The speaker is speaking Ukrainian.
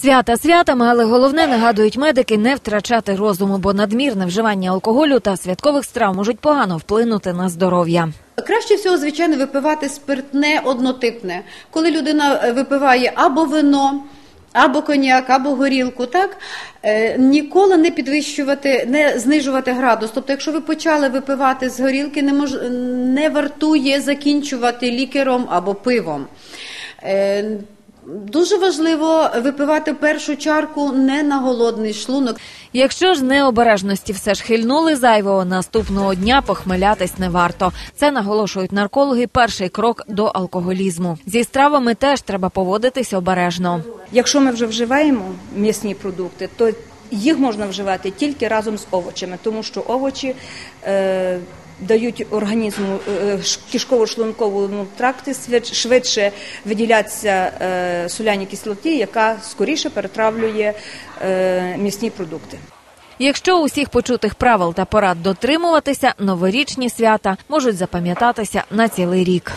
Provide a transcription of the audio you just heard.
Свята святами, але головне нагадують медики не втрачати розуму, бо надмірне вживання алкоголю та святкових страв можуть погано вплинути на здоров'я. Краще всього, звичайно, випивати спиртне однотипне, коли людина е, випиває або вино. Або коньяк, або горілку, так е, ніколи не підвищувати, не знижувати градус. Тобто, якщо ви почали випивати з горілки, не мож, не вартує закінчувати лікером або пивом. Е, дуже важливо випивати першу чарку не на голодний шлунок. Якщо ж необережності все ж хильнули зайвого, наступного дня похмелятись не варто. Це наголошують наркологи. Перший крок до алкоголізму. Зі стравами теж треба поводитись обережно. Якщо ми вже вживаємо м'ясні продукти, то їх можна вживати тільки разом з овочами, тому що овочі е, дають організму е, кишково-шлунковому тракті свид- швидше виділятися е, соляні кислоті, яка скоріше перетравлює е, м'ясні продукти. Якщо усіх почутих правил та порад дотримуватися, новорічні свята можуть запам'ятатися на цілий рік.